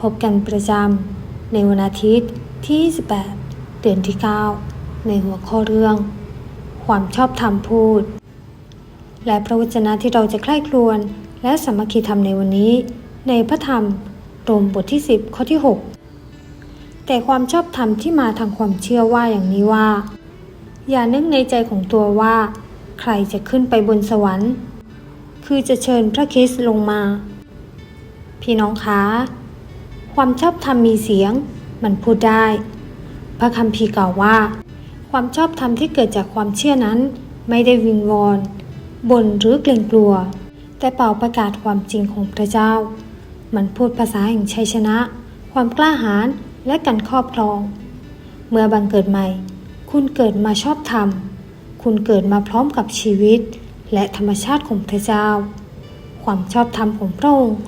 พบกันประจำในวันอาทิตย์ที่ 28 เดือนที่ 9 ในหัวข้อเรื่อง ความชอบธรรมพูด และพระวจนะที่เราจะใคร่ครวญและสามัคคีธรรมในวันนี้ ในพระธรรมโรมบทที่ 10 ข้อที่ 6 แต่ความชอบธรรมที่มาทางความเชื่อว่าอย่างนี้ว่า อย่านึกในใจของตัวว่า ใครจะขึ้นไปบนสวรรค์ คือจะเชิญพระคริสต์ลงมา พี่น้องคะ ความชอบธรรมมีเสียง มันพูดได้ พระคัมภีร์กล่าวว่า ความชอบธรรมที่เกิดจากความเชื่อนั้น ไม่ได้วิงวอนบ่นหรือเกรงกลัว แต่เป่าประกาศความจริงของพระเจ้า มันพูดภาษาแห่งชัยชนะ ความกล้าหาญและการครอบครอง เมื่อบังเกิดใหม่ คุณเกิดมาชอบธรรม คุณเกิดมาพร้อมกับชีวิต และธรรมชาติของพระเจ้า ความชอบธรรมของพระองค์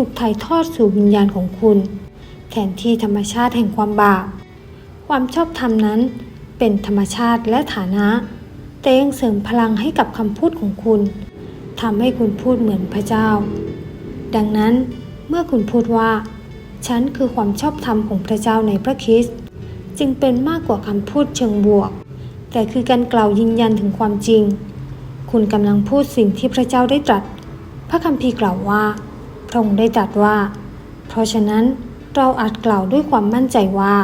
ถูกถ่ายทอดสู่วิญญาณของคุณ แทนที่ธรรมชาติแห่งความบาป ความชอบธรรมนั้นเป็นธรรมชาติและฐานะ แต่ยังเสริมพลังให้กับคำพูดของคุณทำให้คุณพูดเหมือนพระเจ้า ดังนั้นเมื่อคุณพูดว่า ฉันคือความชอบธรรมของพระเจ้าในพระคริสต์จึงเป็นมากกว่าคำพูดเชิงบวก แต่คือการกล่าวยืนยันถึงความจริง คุณกำลังพูดสิ่งที่พระเจ้าได้ตรัส พระคัมภีร์กล่าวว่า พระองค์ได้ตรัสว่า เพราะฉะนั้นเราอาจกล่าวด้วยความมั่นใจว่า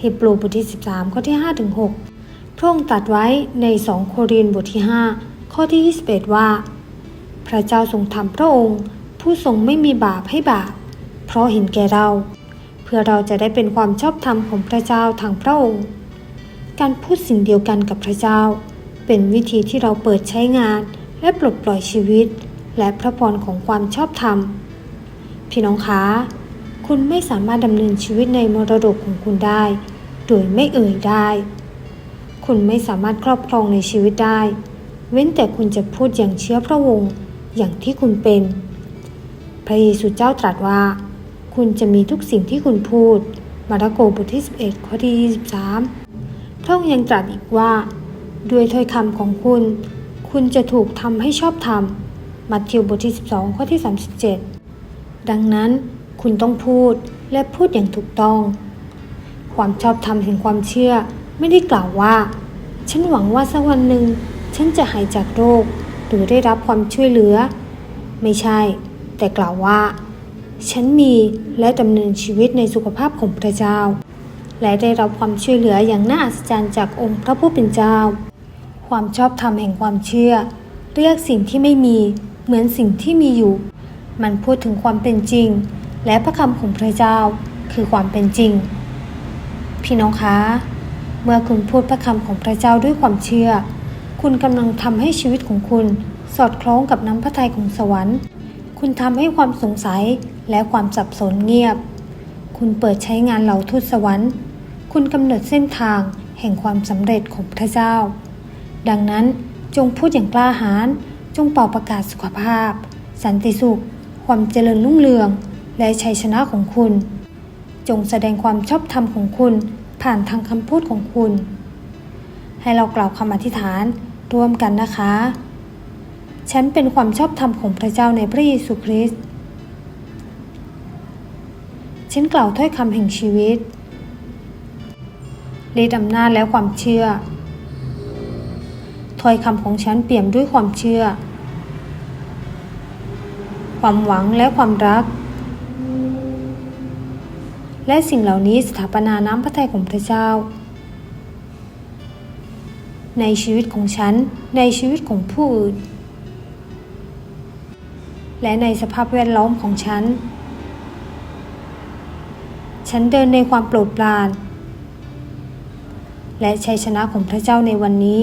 ฮีบรูบทที่ 13 ข้อที่ 5 ถึง 6 พระองค์ตรัสไว้ใน 2 โครินธ์บทที่ 5 ข้อที่ 21 ว่า พระเจ้าทรงทำพระองค์ ผู้ทรงไม่มีบาปให้บาป เพราะเห็นแก่เรา เพื่อเราจะได้เป็นความชอบธรรมของพระเจ้าทางพระองค์ การพูดสิ่งเดียวกันกับพระเจ้า เป็นวิธีที่เราเปิดใช้งานและปลดปล่อยชีวิต และพระพรของความชอบธรรม พี่น้องคะคุณไม่สามารถดำเนินชีวิตในมรดกของคุณได้ โดยไม่เอ่ยได้ คุณไม่สามารถครอบครองในชีวิตได้ เว้นแต่คุณจะพูดอย่างเชื้อพระวงศ์อย่างที่คุณเป็น พระเยซูเจ้าตรัสว่า คุณจะมีทุกสิ่งที่คุณพูด มาระโกบทที่ 11 ข้อที่ 23 พระองค์ยังตรัสอีกว่า ด้วยถ้อยคำของคุณ คุณจะถูกทำให้ชอบธรรม มัทธิวบทที่ 12 ข้อที่ 37 ดังนั้นคุณต้องพูดและพูดอย่างถูกต้อง ความชอบธรรมแห่งความเชื่อไม่ได้กล่าวว่า ฉันหวังว่าสักวันหนึ่ง ฉันจะหายจากโรคหรือได้รับความช่วยเหลือ ไม่ใช่ แต่กล่าวว่า ฉันมีและดำเนินชีวิตในสุขภาพของพระเจ้า และได้รับความช่วยเหลืออย่างน่าอัศจรรย์จากองค์พระผู้เป็นเจ้า ความชอบธรรมแห่งความเชื่อ เรียกสิ่งที่ไม่มี เหมือนสิ่งที่มีอยู่ มันพูดถึงความเป็นจริง และพระคำของพระเจ้าคือความเป็นจริง พี่น้องคะ เมื่อคุณพูดพระคำของพระเจ้าด้วยความเชื่อ คุณกำลังทำให้ชีวิตของคุณสอดคล้องกับน้ำพระทัยของสวรรค์ คุณทำให้ความสงสัยและความสับสนเงียบ คุณเปิดใช้งานเหล่าทูตสวรรค์ คุณกำเนิดเส้นทางแห่งความสำเร็จของพระเจ้า ดังนั้นจงพูดอย่างกล้าหาญ จงเป่าประกาศสุขภาพ สันติสุข ความเจริญรุ่งเรือง และชัยชนะของคุณ จงแสดงความชอบธรรมของคุณผ่านทางคำพูดของคุณ ให้เรากล่าวคำอธิษฐานร่วมกันนะคะ ฉันเป็นความชอบธรรมของพระเจ้าในพระเยซูคริสต์ฉันกล่าวถ้อยคำแห่งชีวิตฤทธิอำนาจและความเชื่อ ถ้อยคำของฉันเปี่ยมด้วยความเชื่อ ความหวังและความรัก และสิ่งเหล่านี้สถาปนาน้ำพระทัยของพระเจ้า ในชีวิตของฉัน ในชีวิตของผู้อื่น และในสภาพแวดล้อมของฉัน ฉันเดินในความโปรดปรานและชัยชนะของพระเจ้าในวันนี้